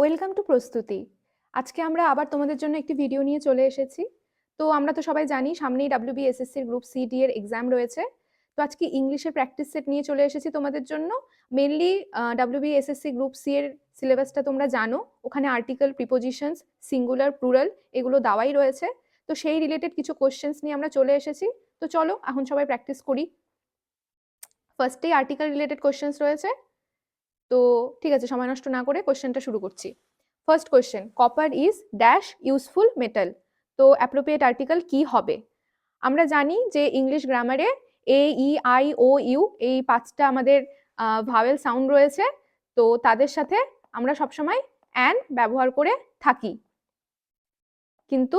Welcome to প্রস্তুতি আজকে আমরা আবার তোমাদের জন্য একটি ভিডিও নিয়ে চলে এসেছি। তো আমরা তো সবাই জানি, সামনেই ডাব্লিউবি এসএসসির গ্রুপ সি ডি এর এক্সাম রয়েছে। তো আজকে ইংলিশের প্র্যাকটিস সেট নিয়ে চলে এসেছি তোমাদের জন্য। Mainly WB SSC group C এর সিলেবাসটা তোমরা জানো। ওখানে আর্টিকেল প্রিপোজিশনস সিঙ্গুলার প্লুরাল এগুলো দেওয়াই রয়েছে। তো সেই রিলেটেড কিছু কোশ্চেন্স নিয়ে আমরা চলে এসেছি। তো চলো, এখন সবাই প্র্যাকটিস করি। ফার্স্টেই আর্টিকেল রিলেটেড কোশ্চেন্স রয়েছে। তো ঠিক আছে, সময় নষ্ট না করে কোয়েশ্চেনটা শুরু করছি। First question copper is dash useful metal তো অ্যাপ্রোপ্রিয়েট আর্টিকেল কি হবে? আমরা জানি যে English গ্রামারে A E I O U এই পাঁচটা আমাদের ভাওয়েল সাউন্ড রয়েছে। তো তাদের সাথে আমরা সবসময় অ্যান ব্যবহার করে থাকি। কিন্তু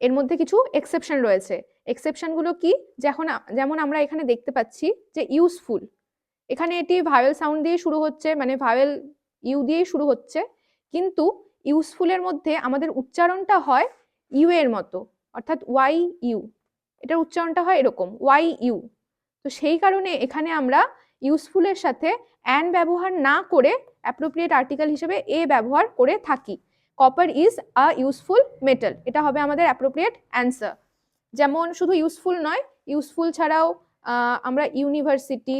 এর মধ্যে কিছু এক্সেপশন রয়েছে। এক্সেপশনগুলো কি? যখন যেমন আমরা এখানে দেখতে পাচ্ছি যে ইউজফুল এখানে এটি ভাওয়েল সাউন্ড দিয়ে শুরু হচ্ছে মানে ভাওয়েল ইউ দিয়েই শুরু হচ্ছে। কিন্তু ইউজফুলের মধ্যে আমাদের উচ্চারণটা হয় ইউ এর মতো, অর্থাৎ ওয়াই ইউ এটার উচ্চারণটা হয় এরকম ওয়াই ইউ তো সেই কারণে এখানে আমরা ইউজফুলের সাথে অ্যান ব্যবহার না করে অ্যাপ্রোপ্রিয়েট আর্টিকেল হিসেবে এ ব্যবহার করে থাকি। Copper is a useful metal এটা হবে আমাদের অ্যাপ্রোপ্রিয়েট অ্যান্সার যেমন শুধু ইউজফুল নয় ইউজফুল ছাড়াও আমরা ইউনিভার্সিটি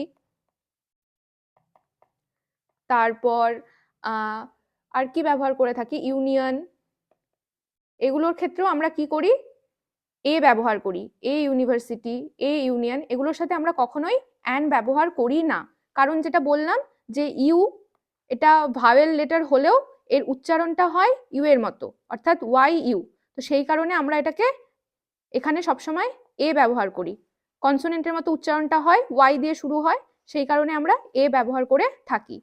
তারপর আর কি ব্যবহার করে থাকি? ইউনিয়ন। এগুলোর ক্ষেত্রেও আমরা কি করি? এ ব্যবহার করি, এ ইউনিভার্সিটি, এ ইউনিয়ন, এগুলোর সাথে আমরা কখনোই অ্যান ব্যবহার করি না। কারণ যেটা বললাম যে ইউ, এটা ভাওয়েল লেটার হলেও এর উচ্চারণটা হয় ইউ এর মতো, অর্থাৎ ওয়াই ইউ। তো সেই কারণে আমরা এটাকে এখানে সবসময় এ ব্যবহার করি। কনসোনেন্টের মতো উচ্চারণটা হয়, ওয়াই দিয়ে শুরু হয়, সেই কারণে আমরা এ ব্যবহার করে থাকি।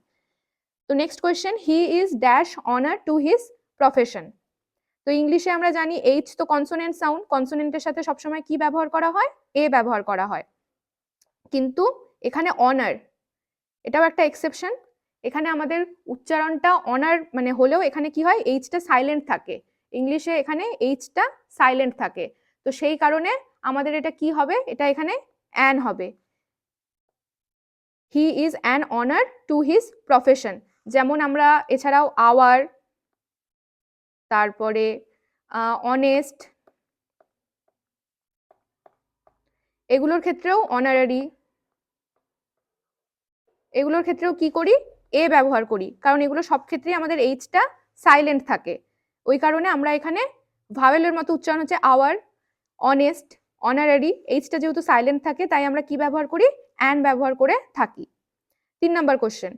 তো next question he is dash honour to his profession তো ইংলিশে আমরা জানি এইচ তো কনসোনেন্ট সাউন্ড কনসোনেন্টের সাথে সবসময় কি ব্যবহার করা হয়? এ ব্যবহার করা হয়। কিন্তু এখানে অনার এটাও একটা এক্সেপশন এখানে আমাদের উচ্চারণটা অনার মানে হলেও এখানে কি হয়? এইচটা সাইলেন্ট থাকে। ইংলিশে এখানে এইচটা সাইলেন্ট থাকে। তো সেই কারণে আমাদের এটা কি হবে? এটা এখানে অ্যান হবে। He is an honour to his profession যেমন আমরা এছাড়াও আওয়ার, তারপরে অনেস্ট এগুলোর ক্ষেত্রেও অনারারি এগুলোর ক্ষেত্রেও কি করি? এ ব্যবহার করি। কারণ এগুলো সব ক্ষেত্রেই আমাদের এইচটা সাইলেন্ট থাকে। ওই কারণে আমরা এখানে ভাওয়েলের মতো উচ্চারণ হচ্ছে আওয়ার অনেস্ট অনারারি এইচটা যেহেতু সাইলেন্ট থাকে, তাই আমরা কি ব্যবহার করি? অ্যান ব্যবহার করে থাকি। তিন নম্বর question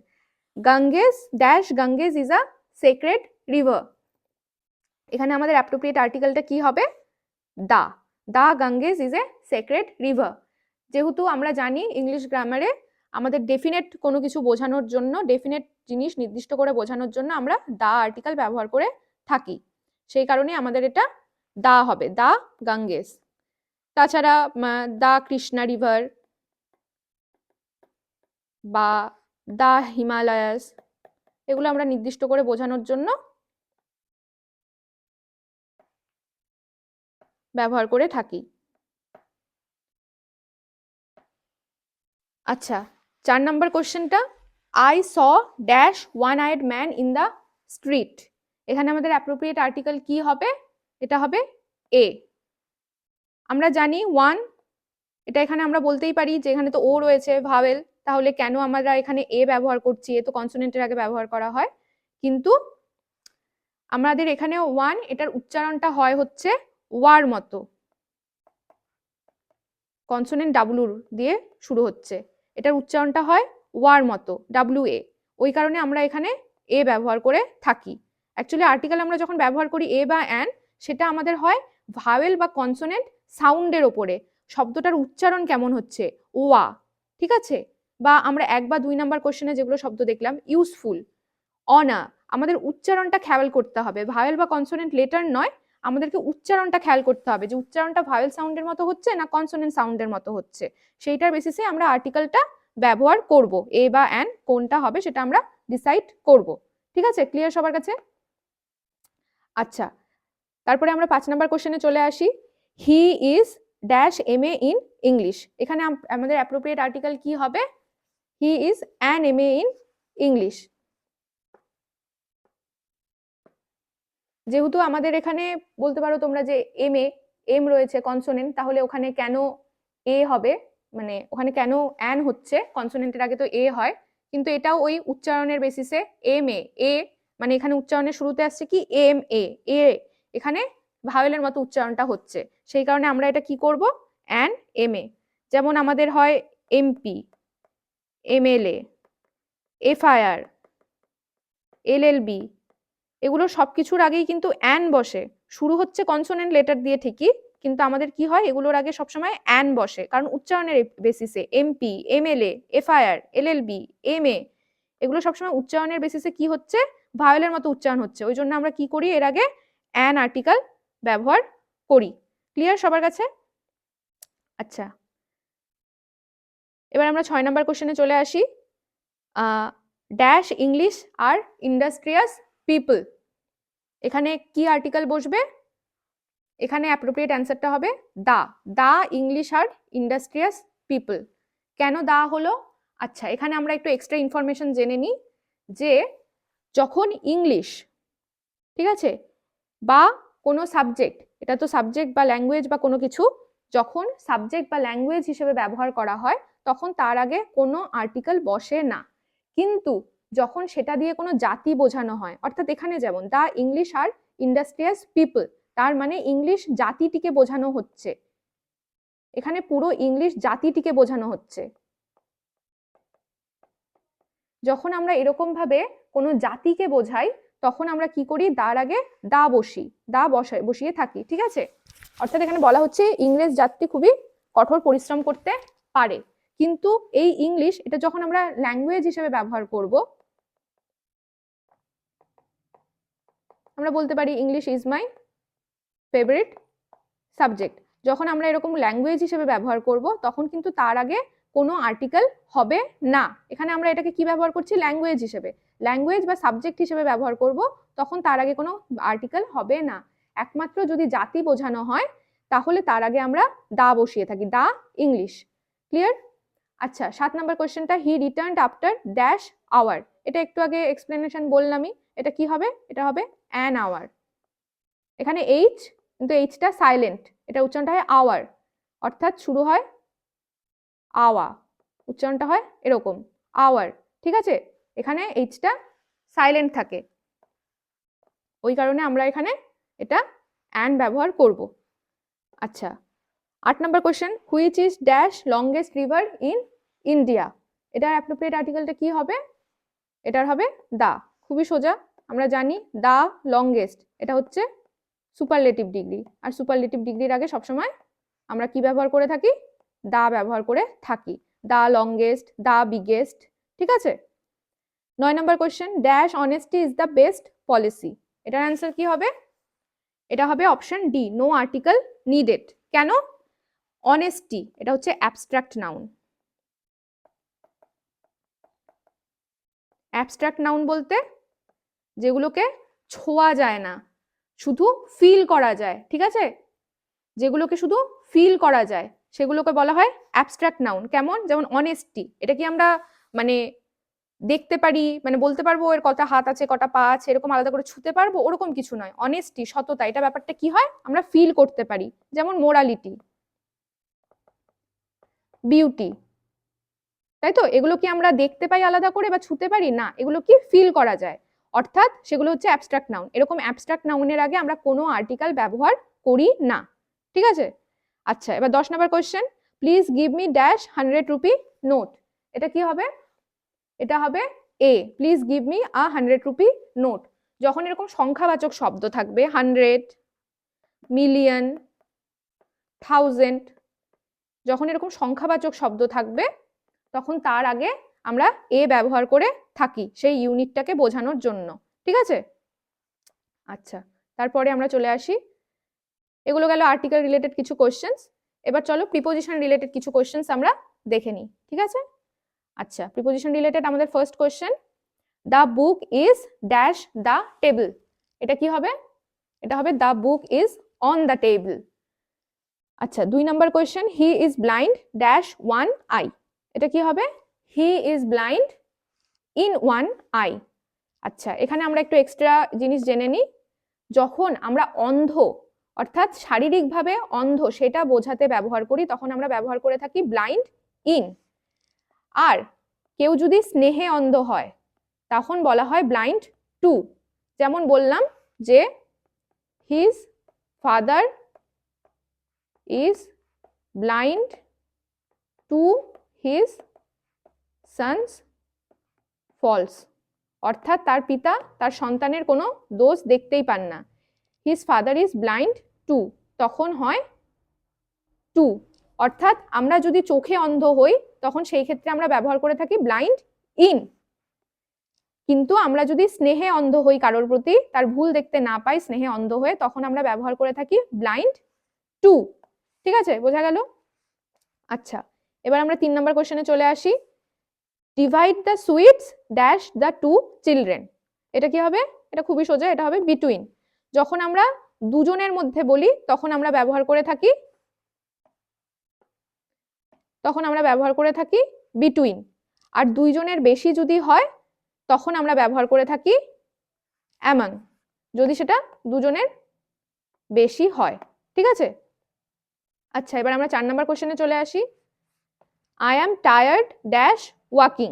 Ganges dash Ganges is a sacred river এখানে আমাদের অ্যাপ্রোপ্রিয়েট আর্টিকেলটা কি হবে? The. The Ganges is a sacred river যেহেতু আমরা জানি ইংলিশ গ্রামারে আমাদের ডেফিনেট কোনো কিছু বোঝানোর জন্য ডেফিনেট জিনিস নির্দিষ্ট করে বোঝানোর জন্য আমরা দা আর্টিকেল ব্যবহার করে থাকি। সেই কারণে আমাদের এটা দা হবে। দা গাঙ্গেস তাছাড়া দা কৃষ্ণা রিভার বা দা হিমালয়াস, এগুলো আমরা নির্দিষ্ট করে বোঝানোর জন্য ব্যবহার করে থাকি। আচ্ছা চার নম্বর কোশ্চেনটা I saw dash one eyed man in the street এখানে আমাদের অ্যাপ্রোপ্রিয়েট আর্টিকেল কি হবে? এটা হবে এ আমরা জানি ওয়ান এটা এখানে আমরা বলতেই পারি যে এখানে তো ও রয়েছে, ভাওয়েল। তাহলে কেন আমরা এখানে এ ব্যবহার করছি? এ তো কনসোনেন্টের আগে ব্যবহার করা হয়। কিন্তু আমাদের এখানে ওয়ান এটার উচ্চারণটা হয় হচ্ছে ওয়ার মতো। কনসোনেন্ট ডাব্লুর দিয়ে শুরু হচ্ছে। এটার উচ্চারণটা হয় ওয়ার মতো ডাব্লু এ ওই কারণে আমরা এখানে এ ব্যবহার করে থাকি। অ্যাকচুয়ালি আর্টিকেল আমরা যখন ব্যবহার করি এ বা অ্যান সেটা আমাদের হয় ভাওয়েল বা কনসোনেন্ট সাউন্ডের ওপরে। শব্দটার উচ্চারণ কেমন হচ্ছে? ওয়া। ঠিক আছে? বা আমরা এক বা দুই নাম্বার কোশ্চেনে যেগুলো শব্দ দেখলাম ইউজফুল অনা আমাদের উচ্চারণটা খেয়াল করতে হবে। ভাওয়েল বা কনসোনেন্ট লেটার নয়, আমাদেরকে উচ্চারণটা খেয়াল করতে হবে যে উচ্চারণটা ভাওয়েল সাউন্ডের মতো হচ্ছে না কনসোনেন্ট সাউন্ডের মতো হচ্ছে। সেইটার বেসিসে আমরা আর্টিকেলটা ব্যবহার করব। এ বা অ্যান কোনটা হবে সেটা আমরা ডিসাইড করব। ঠিক আছে? ক্লিয়ার সবার কাছে? আচ্ছা তারপরে আমরা পাঁচ নাম্বার কোশ্চেনে চলে আসি। He is dash M A in English এখানে আমাদের অ্যাপ্রোপ্রিয়েট আর্টিকেল কি হবে? He is an M A in English যেহেতু আমাদের এখানে বলতে পারো তোমরা যে এম এ এম রয়েছে কনসোনেন্ট তাহলে ওখানে কেন এ হবে? মানে ওখানে কেন অ্যান হচ্ছে? কনসোনেন্টের আগে তো এ হয়। কিন্তু এটাও ওই উচ্চারণের বেসিসে এম এ এ মানে এখানে উচ্চারণের শুরুতে আসছে কি? এম এ এ এখানে ভাওয়েলের মতো উচ্চারণটা হচ্ছে। সেই কারণে আমরা এটা কি করব? অ্যান এম এ যেমন আমাদের হয় এমপি এমএলএ এফআইআর এলএলবি এগুলো সব কিছুর আগেই কিন্তু অ্যান বসে। শুরু হচ্ছে কনসোনেন্ট লেটার দিয়ে ঠিকই, কিন্তু আমাদের কি হয়? এগুলোর আগে সবসময় অ্যান বসে। কারণ উচ্চারণের বেসিসে MP MLA FIR LLB MA এগুলো সবসময় উচ্চারণের বেসিসে কি হচ্ছে? ভায়োলের মতো উচ্চারণ হচ্ছে। ওই জন্য আমরা কি করি? এর আগে অ্যান আর্টিকেল ব্যবহার করি। ক্লিয়ার সবার কাছে? আচ্ছা। এবার আমরা ছয় নম্বর কোশ্চেনে চলে আসি। Dash English are industrious people এখানে কি আর্টিকেল বসবে? এখানে অ্যাপ্রোপ্রিয়েট অ্যান্সারটা হবে the. The English are industrious people কেন দা হলো? আচ্ছা এখানে আমরা একটু এক্সট্রা ইনফরমেশন জেনে নিই যে যখন ইংলিশ ঠিক আছে? বা কোনো সাবজেক্ট এটা তো সাবজেক্ট বা ল্যাঙ্গুয়েজ বা কোনো কিছু, যখন সাবজেক্ট বা ল্যাঙ্গুয়েজ হিসেবে ব্যবহার করা হয় তখন তার আগে কোনো আর্টিকেল বসে না। কিন্তু যখন সেটা দিয়ে কোনো জাতি বোঝানো হয়, অর্থাৎ এখানে যেমন the English are industrious people তার মানে ইংলিশ জাতিটিকে বোঝানো হচ্ছে। এখানে পুরো ইংলিশ জাতিটিকে বোঝানো হচ্ছে। যখন আমরা এরকম ভাবে কোনো জাতিকে বোঝাই, তখন আমরা কি করি? দার আগে দা বসি, দা বসাই বসিয়ে থাকি, ঠিক আছে? অর্থাৎ এখানে বলা হচ্ছে ইংরেজ জাতি খুবই কঠোর পরিশ্রম করতে পারে। কিন্তু এই ইংলিশ এটা যখন আমরা ল্যাঙ্গুয়েজ হিসেবে ব্যবহার করব, আমরা বলতে পারি English is my favourite subject যখন আমরা এরকম ল্যাঙ্গুয়েজ হিসেবে ব্যবহার করব, তখন কিন্তু তার আগে কোনো আর্টিকেল হবে না। এখানে আমরা এটাকে কি ব্যবহার করছি? ল্যাঙ্গুয়েজ হিসেবে। ল্যাঙ্গুয়েজ বা সাবজেক্ট হিসেবে ব্যবহার করব, তখন তার আগে কোনো আর্টিকেল হবে না। একমাত্র যদি জাতি বোঝানো হয়, তাহলে তার আগে আমরা দা বসিয়ে থাকি। দা ইংলিশ ক্লিয়ার আচ্ছা সাত নম্বর কোয়েশ্চেনটা he return after dash hour এটা একটু আগে এক্সপ্লেনেশন বললামই, এটা কি হবে? এটা হবে অ্যান আওয়ার এখানে এইচ কিন্তু এইচটা সাইলেন্ট এটা উচ্চারণটা হয় আওয়ার অর্থাৎ শুরু হয় আওয়া। উচ্চারণটা হয় এরকম আওয়ার ঠিক আছে? এখানে এইচটা সাইলেন্ট থাকে। ওই কারণে আমরা এখানে এটা অ্যান ব্যবহার করব। আচ্ছা আট নম্বর question which is dash longest river in India এটার অ্যাপ্রোপ্রিয়েট আর্টিকেলটা কি হবে? এটার হবে দা। খুবই সোজা, আমরা জানি দা লংগেস্ট এটা হচ্ছে সুপারলেটিভ ডিগ্রি আর সুপারলেটিভ ডিগ্রির আগে সবসময় আমরা কি ব্যবহার করে থাকি? দা ব্যবহার করে থাকি। দা লংগেস্ট দা বিগেস্ট ঠিক আছে? নয় নম্বর question dash honesty is the best policy এটার অ্যান্সার কি হবে? এটা হবে option D no article needed কেন? অনেস্টি এটা হচ্ছে অ্যাবস্ট্রাক্ট নাউন অ্যাবস্ট্রাক্ট নাউন বলতে যেগুলোকে ছোঁয়া যায় না, শুধু ফিল করা যায়, ঠিক আছে? যেগুলোকে শুধু ফিল করা যায়, সেগুলোকে বলা হয় অ্যাবস্ট্রাক্ট নাউন কেমন? যেমন অনেস্টি এটা কি আমরা মানে দেখতে পারি মানে বলতে পারব এর কটা হাত আছে, কটা পা আছে, এরকম আলাদা করে ছুতে পারব? ওরকম কিছু নয়। অনেস্টি সততা, এটা ব্যাপারটা কি হয়? আমরা ফিল করতে পারি। যেমন মোরালিটি বিউটি তাই তো? এগুলো কি আমরা দেখতে পাই আলাদা করে বা ছুতে পারি? না, এগুলো কি ফিল করা যায়? অর্থাৎ সেগুলো হচ্ছে অ্যাবস্ট্রাক্ট নাউন এরকম অ্যাবস্ট্রাক্ট নাউনের আগে আমরা কোনো আর্টিকেল ব্যবহার করি না। ঠিক আছে? আচ্ছা এবার দশ নম্বর question please give me dash hundred rupee note এটা কি হবে? এটা হবে a please give me a hundred rupee note যখন এরকম সংখ্যাবাচক শব্দ থাকবে হান্ড্রেড মিলিয়ন থাউজেন্ড যখন এরকম সংখ্যাবাচক শব্দ থাকবে, তখন তার আগে আমরা এ ব্যবহার করে থাকি সেই ইউনিটটাকে বোঝানোর জন্য। ঠিক আছে? আচ্ছা তারপরে আমরা চলে আসি। এগুলো গেল আর্টিকেল রিলেটেড কিছু কোয়েশ্চেন্স এবার চলো প্রিপোজিশন রিলেটেড কিছু কোয়েশ্চেন্স আমরা দেখে নিই। ঠিক আছে? আচ্ছা প্রিপোজিশন রিলেটেড আমাদের first question the book is dash the table এটা কি হবে? এটা হবে the book is on the table আচ্ছা দুই নম্বর question he is blind dash one eye এটা কি হবে? He is blind in one eye আচ্ছা এখানে আমরা একটু এক্সট্রা জিনিস জেনে নিই। যখন আমরা অন্ধ, অর্থাৎ শারীরিকভাবে অন্ধ, সেটা বোঝাতে ব্যবহার করি, তখন আমরা ব্যবহার করে থাকি ব্লাইন্ড ইন আর কেউ যদি স্নেহে অন্ধ হয়, তখন বলা হয় ব্লাইন্ড টু যেমন বললাম যে his father is blind to his son's faults অর্থাৎ তার পিতা, তার সন্তানের কোনো দোষ দেখতেই পান না। His father is blind to তখন হয় টু অর্থাৎ আমরা যদি চোখে অন্ধ হই, তখন সেই ক্ষেত্রে আমরা ব্যবহার করে থাকি ব্লাইন্ড ইন কিন্তু আমরা যদি স্নেহে অন্ধ হই কারোর প্রতি, তার ভুল দেখতে না পাই, স্নেহে অন্ধ হয়ে, তখন আমরা ব্যবহার করে থাকি ব্লাইন্ড টু ঠিক আছে? বোঝা গেল? আচ্ছা এবার আমরা তিন নম্বর কোশ্চেনে চলে আসি। Divide the sweets dash the two children এটা কি হবে? এটা খুবই সোজা, এটা হবে বিটুইন যখন আমরা দুজনের মধ্যে বলি, তখন আমরা ব্যবহার করে থাকি, তখন আমরা ব্যবহার করে থাকি বিটুইন আর দুইজনের বেশি যদি হয়, তখন আমরা ব্যবহার করে থাকি অ্যামাং যদি সেটা দুজনের বেশি হয়, ঠিক আছে? আচ্ছা এবার আমরা চার নম্বর কোশ্চেনে চলে আসি। I am tired dash walking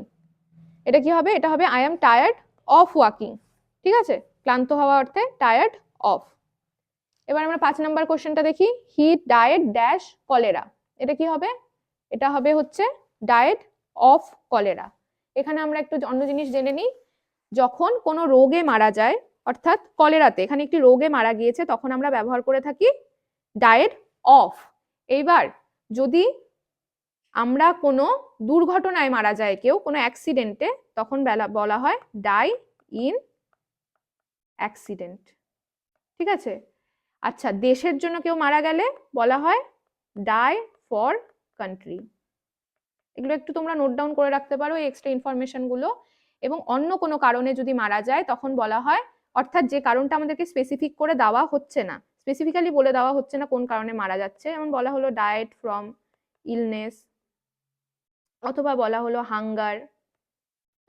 এটা কি হবে? এটা হবে I am tired of walking ঠিক আছে? ক্লান্ত হওয়া অর্থে টায়ার্ড অফ এবার আমরা পাঁচ নম্বর কোশ্চেনটা দেখি। হি ডায়েট ড্যাশ কলেরা এটা কি হবে? এটা হবে হচ্ছে ডায়েট অফ কলেরা এখানে আমরা একটু অন্য জিনিস জেনে নিই। যখন কোনো রোগে মারা যায়, অর্থাৎ কলেরাতে এখানে একটি রোগে মারা গিয়েছে, তখন আমরা ব্যবহার করে থাকি ডায়েট অফ এইবার যদি আমরা কোনো দুর্ঘটনায় মারা যায় কেউ, কোনো অ্যাক্সিডেন্টে তখন বেলা, বলা হয় ডাই ইন অ্যাক্সিডেন্ট ঠিক আছে? আচ্ছা দেশের জন্য কেউ মারা গেলে বলা হয় ডাই ফর কান্ট্রি এগুলো একটু তোমরা নোট ডাউন করে রাখতে পারো এই এক্সট্রা ইনফরমেশনগুলো এবং অন্য কোনো কারণে যদি মারা যায়, তখন বলা হয়, অর্থাৎ যে কারণটা আমাদেরকে স্পেসিফিক করে দেওয়া হচ্ছে না স্পেসিফিক্যালি বলে দেওয়া হচ্ছে না কোন কারণে মারা যাচ্ছে। যেমন বলা হলো ডায়েট ফ্রম ইলনেস অথবা বলা হলো হাঙ্গার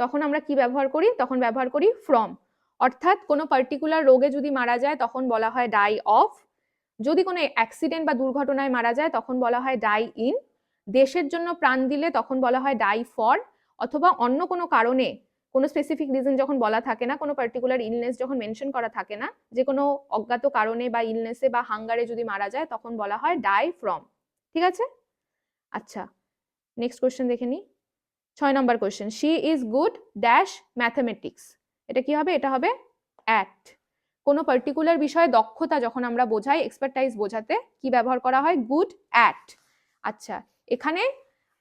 তখন আমরা কি ব্যবহার করি? তখন ব্যবহার করি ফ্রম অর্থাৎ কোনো পার্টিকুলার রোগে যদি মারা যায়, তখন বলা হয় ডাই অফ যদি কোনো অ্যাক্সিডেন্ট বা দুর্ঘটনায় মারা যায়, তখন বলা হয় ডাই ইন দেশের জন্য প্রাণ দিলে তখন বলা হয় ডাই ফর অথবা অন্য কোনো কারণে কোনো স্পেসিফিক রিজন যখন বলা থাকে না, কোনো পার্টিকুলার ইলনেস যখন মেনশন করা থাকে না, যে কোনো অজ্ঞাত কারণে বা ইলনেসে বা হাঙ্গারে যদি মারা যায়, তখন বলা হয় ডাই ফ্রম ঠিক আছে? আচ্ছা নেক্সট কোয়েশ্চেন দেখে নিই ছয় নম্বর question she is good dash mathematics এটা কি হবে? এটা হবে অ্যাট কোনো পার্টিকুলার বিষয়ে দক্ষতা যখন আমরা বোঝাই এক্সপার্টাইজ বোঝাতে কি ব্যবহার করা হয়? গুড অ্যাট আচ্ছা এখানে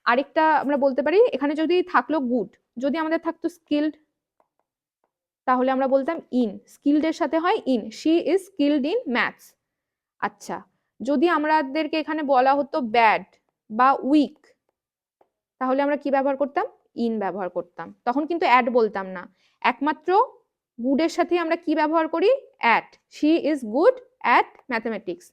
আরেকটা আমরা বলতে পারি, এখানে যদি থাকল গুড যদি আমাদের থাকতো স্কিল্ড তাহলে আমরা বলতাম ইন স্কিল্ডের সাথে হয় in she is skilled in maths আচ্ছা যদি আমাদেরকে এখানে বলা হতো ব্যাড বা উইক তাহলে আমরা কি ব্যবহার করতাম? ইন ব্যবহার করতাম। তখন কিন্তু অ্যাড বলতাম না। একমাত্র গুডের সাথে আমরা কি ব্যবহার করি? At she is good at mathematics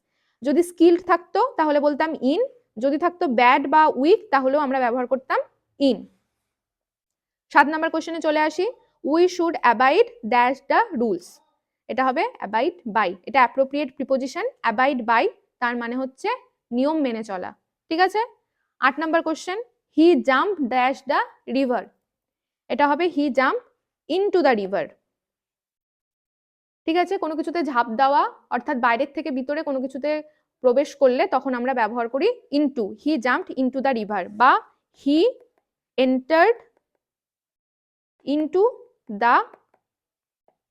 যদি স্কিল্ড থাকতো, তাহলে বলতাম ইন যদি থাকতো ব্যাড বা উইক তাহলেও আমরা ব্যবহার করতাম ইন সাত নম্বর কোশ্চেনে চলে আসি। We should abide dash the rules এটা হবে অ্যাবাইড বাই এটা অ্যাপ্রোপ্রিয়েট প্রিপোজিশন অ্যাবাইড বাই তার মানে হচ্ছে নিয়ম মেনে চলা। ঠিক আছে? আট নম্বর question he jump dash the river এটা হবে he jump into the river ঠিক আছে? কোনো কিছুতে ঝাঁপ দেওয়া, অর্থাৎ বাইরের থেকে ভিতরে কোনো কিছুতে প্রবেশ করলে তখন আমরা ব্যবহার করি into he jumped into the river বা he entered into the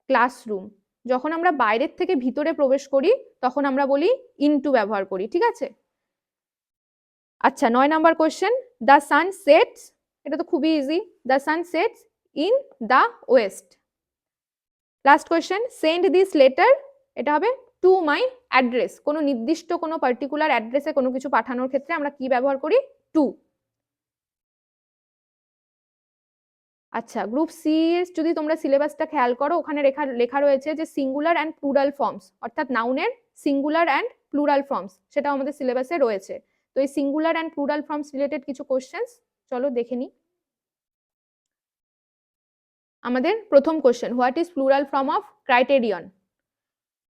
classroom যখন আমরা বাইরের থেকে ভিতরে প্রবেশ করি, তখন আমরা বলি ইনটু ব্যবহার করি, ঠিক আছে? আচ্ছা নয় number question the sun sets এটা তো খুবই easy the sun sets in the west last question send this letter এটা হবে টু মাই অ্যাড্রেস কোনো নির্দিষ্ট কোনো পার্টিকুলার অ্যাড্রেসে কোনো কিছু পাঠানোর ক্ষেত্রে আমরা কি ব্যবহার করি? টু আচ্ছা গ্রুপ সি এর যদি তোমরা সিলেবাসটা খেয়াল করো, ওখানে লেখা লেখা রয়েছে যে সিঙ্গুলার অ্যান্ড প্লুরাল ফর্মস অর্থাৎ নাউনের সিঙ্গুলার অ্যান্ড প্লুরাল ফর্মস সেটাও আমাদের সিলেবাসে রয়েছে। তো এই singular and plural forms related কিছু কোশ্চেন্স চলো দেখে নিই আমাদের প্রথম question what is plural form of criterion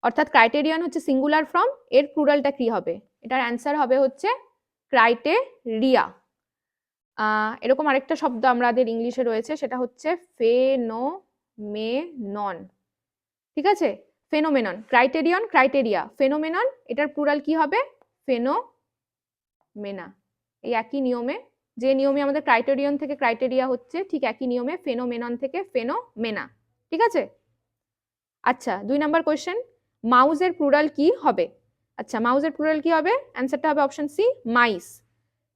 অর্থাৎ ক্রাইটেরিয়ান হচ্ছে সিঙ্গুলার ফর্ম এর প্লুরালটা কি হবে? এটার অ্যান্সার হবে হচ্ছে ক্রাইটেরিয়া এরকম আরেকটা শব্দ আমাদের ইংলিশে রয়েছে, সেটা হচ্ছে ফেনোমেনন ঠিক আছে? ফেনোমেনন ক্রাইটেরিয়ন ক্রাইটেরিয়া ফেনোমেনন এটার প্লুরাল কি হবে? ফেনোমেনা এই একই নিয়মে, যে নিয়মে আমাদের ক্রাইটেরিয়ন থেকে ক্রাইটেরিয়া হচ্ছে, ঠিক একই নিয়মে ফেনোমেনন থেকে ফেনোমেনা ঠিক আছে? আচ্ছা দুই নাম্বার কোয়েশ্চেন মাউজের প্লুরাল কি হবে? আচ্ছা মাউজের প্লুরাল কি হবে? অ্যান্সারটা হবে অপশন সি মাইস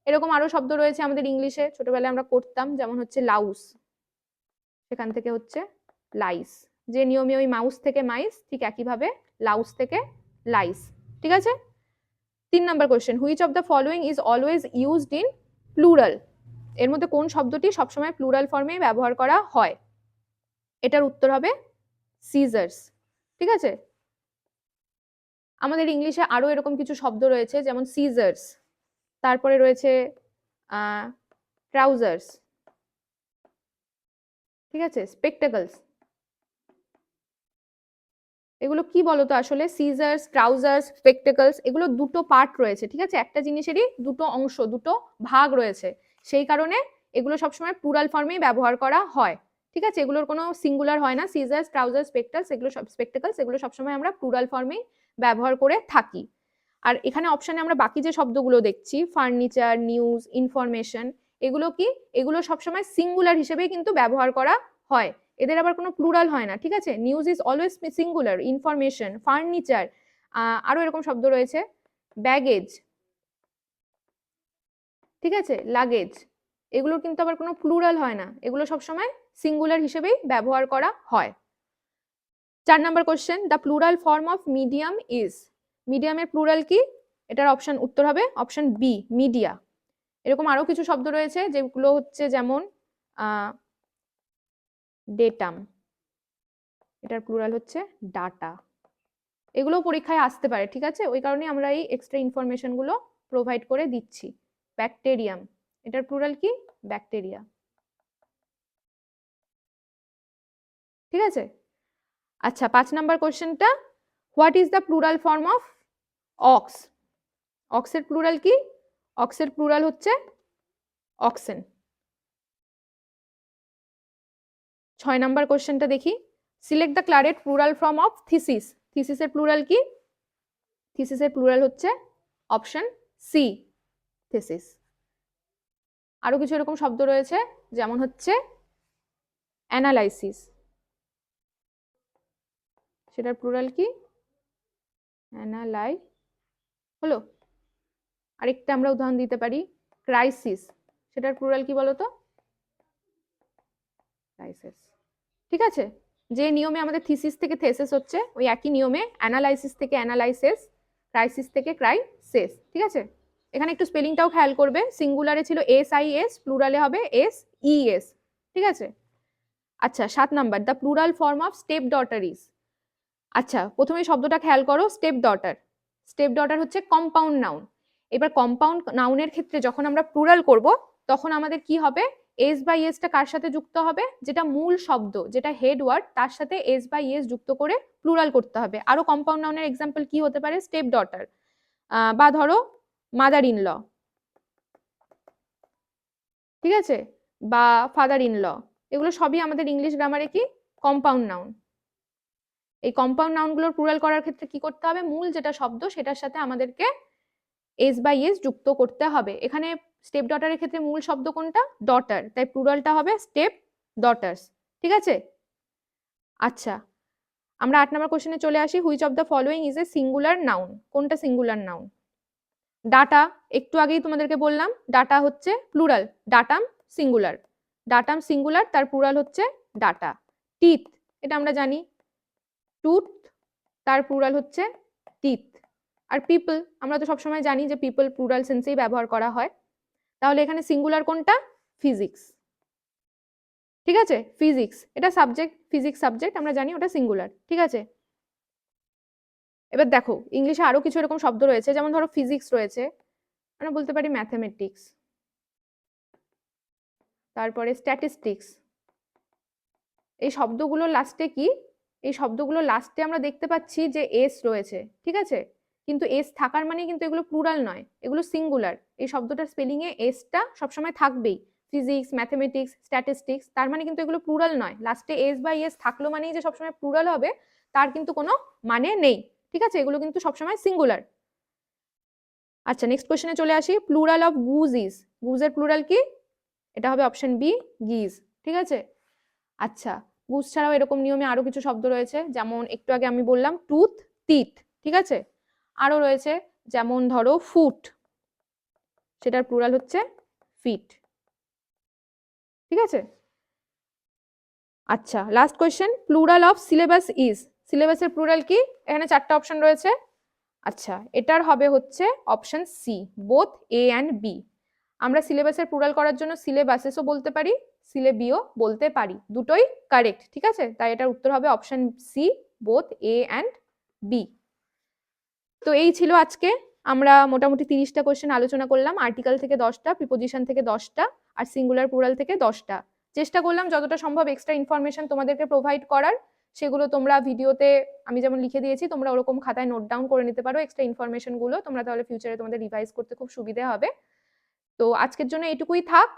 এরকম আরও শব্দ রয়েছে আমাদের ইংলিশে ছোটবেলায় আমরা করতাম, যেমন হচ্ছে লাউস সেখান থেকে হচ্ছে লাইস যে নিয়মে ওই মাউস থেকে মাইস ঠিক একইভাবে লাউস থেকে লাইস ঠিক আছে? তিন নম্বর question which of the following is always used in plural এর মধ্যে কোন শব্দটি সবসময় প্লুরাল ফর্মে ব্যবহার করা হয়? এটার উত্তর হবে সিজার্স ঠিক আছে? আমাদের ইংলিশে আরও এরকম কিছু শব্দ রয়েছে, যেমন সিজার্স তারপরে রয়েছে ট্রাউজার্স ঠিক আছে? স্পেকটাকলস এগুলো কি বলতো আসলে? সিজার্স ট্রাউজার্স স্পেকটাকলস এগুলো দুটো পার্ট রয়েছে, ঠিক আছে? একটা জিনিসেরই দুটো অংশ, দুটো ভাগ রয়েছে। সেই কারণে এগুলো সবসময় প্লুরাল ফর্মেই ব্যবহার করা হয়, ঠিক আছে? এগুলোর কোনো সিঙ্গুলার হয় না। সিজার্স ট্রাউজার্স স্পেকটালস এগুলো সব স্পেকটাকলস এগুলো সবসময় আমরা প্লুরাল ফর্মেই ব্যবহার করে থাকি। আর এখানে অপশানে আমরা বাকি যে শব্দগুলো দেখছি ফার্নিচার নিউজ ইনফরমেশন এগুলো কি? এগুলো সবসময় সিঙ্গুলার হিসেবেই কিন্তু ব্যবহার করা হয়। এদের আবার কোনো প্লুরাল হয় না, ঠিক আছে? News is always singular information furniture আরও এরকম শব্দ রয়েছে। ব্যাগেজ ঠিক আছে? লাগেজ এগুলোর কিন্তু আবার কোনো প্লুরাল হয় না। এগুলো সবসময় সিঙ্গুলার হিসেবেই ব্যবহার করা হয়। চার number question the plural form of medium is মিডিয়ামের প্লুরাল কি? এটার অপশন উত্তর হবে অপশন বি মিডিয়া এরকম আরও কিছু শব্দ রয়েছে যেগুলো হচ্ছে যেমন ডেটাম এটার প্লুরাল হচ্ছে ডাটা এগুলো পরীক্ষায় আসতে পারে, ঠিক আছে? ওই কারণে আমরা এই এক্সট্রা ইনফরমেশনগুলো প্রোভাইড করে দিচ্ছি। ব্যাকটেরিয়াম এটার প্লুরাল কি? ব্যাকটেরিয়া ঠিক আছে? আচ্ছা পাঁচ নাম্বার কোশ্চেনটা what is the plural form of ox, অক্সের plural কি? অক্সের প্লুরাল হচ্ছে অক্সেন। ছয় নাম্বার কোশ্চেনটা দেখি। Select the correct plural form of thesis থিসিসের plural কি? থিসিসের প্লুরাল হচ্ছে অপশন সি থিসিস আরও কিছু এরকম শব্দ রয়েছে, যেমন হচ্ছে অ্যানালাইসিস সেটার প্লুরাল কি? অ্যানালাই হলো? আরেকটা আমরা উদাহরণ দিতে পারি ক্রাইসিস সেটার প্লুরাল কি বলতো? ক্রাইসিস ঠিক আছে? যে নিয়মে আমাদের থিসিস থেকে থেসেস হচ্ছে, ওই একই নিয়মে অ্যানালাইসিস থেকে অ্যানালাইসিস ক্রাইসিস থেকে ক্রাইসিস ঠিক আছে? এখানে একটু স্পেলিংটাও খেয়াল করবে সিঙ্গুলারে ছিল এস আই এস প্লুরালে হবে এস ই এস ঠিক আছে? আচ্ছা সাত number the plural form of stepdaughter is আচ্ছা প্রথমে শব্দটা খেয়াল করো স্টেপ ডটার স্টেপ ডটার হচ্ছে কম্পাউন্ড নাউন এবার কম্পাউন্ড নাউনের ক্ষেত্রে যখন আমরা প্লুরাল করব, তখন আমাদের কি হবে? এস বাই এসটা কার সাথে যুক্ত হবে? যেটা মূল শব্দ, যেটা হেড ওয়ার্ড তার সাথে এস বাই এস যুক্ত করে প্লুরাল করতে হবে। আরও কম্পাউন্ড নাউনের এক্সাম্পল কি হতে পারে? স্টেপ ডটার বা ধরো মাদার ইন ল ঠিক আছে? বা ফাদার ইন ল এগুলো সবই আমাদের ইংলিশ গ্রামারে কি? কম্পাউন্ড নাউন এই কম্পাউন্ড নাউনগুলোর প্লুরাল করার ক্ষেত্রে কি করতে হবে? মূল যেটা শব্দ, সেটার সাথে আমাদেরকে এস বাই এস যুক্ত করতে হবে। এখানে স্টেপ ডটারের ক্ষেত্রে মূল শব্দ কোনটা? ডটার তাই প্লুরালটা হবে স্টেপ ডটার্স ঠিক আছে? আচ্ছা আমরা আট নম্বর কোশ্চেনে চলে আসি। Which of the following is a singular noun কোনটা সিঙ্গুলার নাউন ডাটা একটু আগেই তোমাদেরকে বললাম ডাটা হচ্ছে plural datum singular datum singular তার প্লুরাল হচ্ছে ডাটা টিথ এটা আমরা জানি। টুথ তার প্লুরাল হচ্ছে টিথ আর পিপল আমরা তো সবসময় জানি যে পিপল প্লুরাল সেন্সেই ব্যবহার করা হয়। তাহলে এখানে সিঙ্গুলার কোনটা? ফিজিক্স ঠিক আছে? ফিজিক্স এটা সাবজেক্ট ফিজিক্স সাবজেক্ট আমরা জানি ওটা সিঙ্গুলার ঠিক আছে? এবার দেখো, ইংলিশে আরও কিছু এরকম শব্দ রয়েছে, যেমন ধরো ফিজিক্স রয়েছে, আমরা বলতে পারি ম্যাথামেটিক্স তারপরে স্ট্যাটিস্টিক্স এই শব্দগুলো লাস্টে কি? এই শব্দগুলো লাস্টে আমরা দেখতে পাচ্ছি যে এস রয়েছে, ঠিক আছে? কিন্তু এস থাকার মানে কিন্তু এগুলো প্লুরাল নয়, এগুলো সিঙ্গুলার এই শব্দটার স্পেলিংয়ে এসটা সবসময় থাকবেই। ফিজিক্স ম্যাথমেটিক্স স্ট্যাটিস্টিক্স তার মানে কিন্তু এগুলো প্লুরাল নয়। লাস্টে এস বা এস থাকল মানেই যে সবসময় প্লুরাল হবে, তার কিন্তু কোনো মানে নেই, ঠিক আছে? এগুলো কিন্তু সবসময় সিঙ্গুলার আচ্ছা নেক্সট কোয়েশ্চেনে চলে আসি। প্লুরাল অফ গুজ ইজ গুজের প্লুরাল কি? এটা হবে অপশন বি গিজ ঠিক আছে? আচ্ছা গুজ ছাড়াও এরকম নিয়মে আরও কিছু শব্দ রয়েছে। যেমন একটু আগে আমি বললাম টুথ তিত ঠিক আছে? আরও রয়েছে, যেমন ধরো ফুট সেটার প্লুরাল হচ্ছে ফিট ঠিক আছে? আচ্ছা last question plural of syllabus is সিলেবাসের প্লুরাল কি? এখানে চারটা অপশন রয়েছে। আচ্ছা এটার হবে হচ্ছে option C both A and B আমরা সিলেবাসের প্লুরাল করার জন্য সিলেবাসেসও বলতে পারি সিলেবিও বলতে পারি। দুটোই কারেক্ট ঠিক আছে? তাই এটার উত্তর হবে option C both A and B তো এই ছিল আজকে। আমরা মোটামুটি তিরিশটা কোয়েশ্চেন আলোচনা করলাম। আর্টিকেল থেকে দশটা প্রিপোজিশন থেকে দশটা, আর সিঙ্গুলার প্লুরাল থেকে দশটা। চেষ্টা করলাম যতটা সম্ভব এক্সট্রা ইনফরমেশন তোমাদেরকে প্রোভাইড করার। সেগুলো তোমরা ভিডিওতে আমি যেমন লিখে দিয়েছি, তোমরা ওরকম খাতায় নোট ডাউন করে নিতে পারো এক্সট্রা ইনফরমেশনগুলো তোমরা তাহলে ফিউচারে তোমাদের রিভাইজ করতে খুব সুবিধা হবে। তো আজকের জন্য এটুকুই থাক।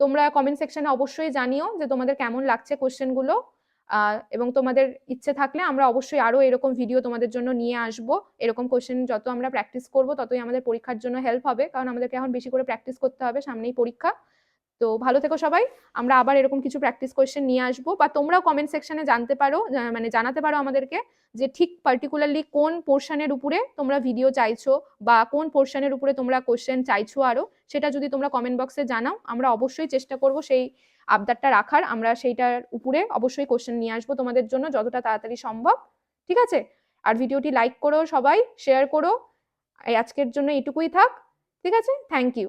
তোমরা কমেন্ট সেকশনে অবশ্যই জানিও যে তোমাদের কেমন লাগছে কোশ্চেনগুলো এবং তোমাদের ইচ্ছে থাকলে আমরা অবশ্যই আরও এরকম ভিডিও তোমাদের জন্য নিয়ে আসব। এরকম কোশ্চেন যত আমরা প্র্যাকটিস করব, ততই আমাদের পরীক্ষার জন্য হেল্প হবে। কারণ আমাদেরকে এখন বেশি করে প্র্যাকটিস করতে হবে সামনেই পরীক্ষা। তো ভালো থেকো সবাই। আমরা আবার এরকম কিছু প্র্যাকটিস কোয়েশ্চেন নিয়ে আসব। বা তোমরাও কমেন্ট সেকশনে জানতে পারো মানে জানাতে পারো আমাদেরকে যে ঠিক পার্টিকুলারলি কোন পোর্শনের উপরে তোমরা ভিডিও চাইছো বা কোন পোর্শনের উপরে তোমরা কোশ্চেন চাইছো আরও। সেটা যদি তোমরা কমেন্ট বক্সে জানাও, আমরা অবশ্যই চেষ্টা করব সেই আবদারটা রাখার। আমরা সেইটার উপরে অবশ্যই কোশ্চেন নিয়ে আসব তোমাদের জন্য যতটা তাড়াতাড়ি সম্ভব, ঠিক আছে? আর ভিডিওটি লাইক করো সবাই শেয়ার করো। আজকের জন্য এটুকুই থাক, ঠিক আছে? Thank you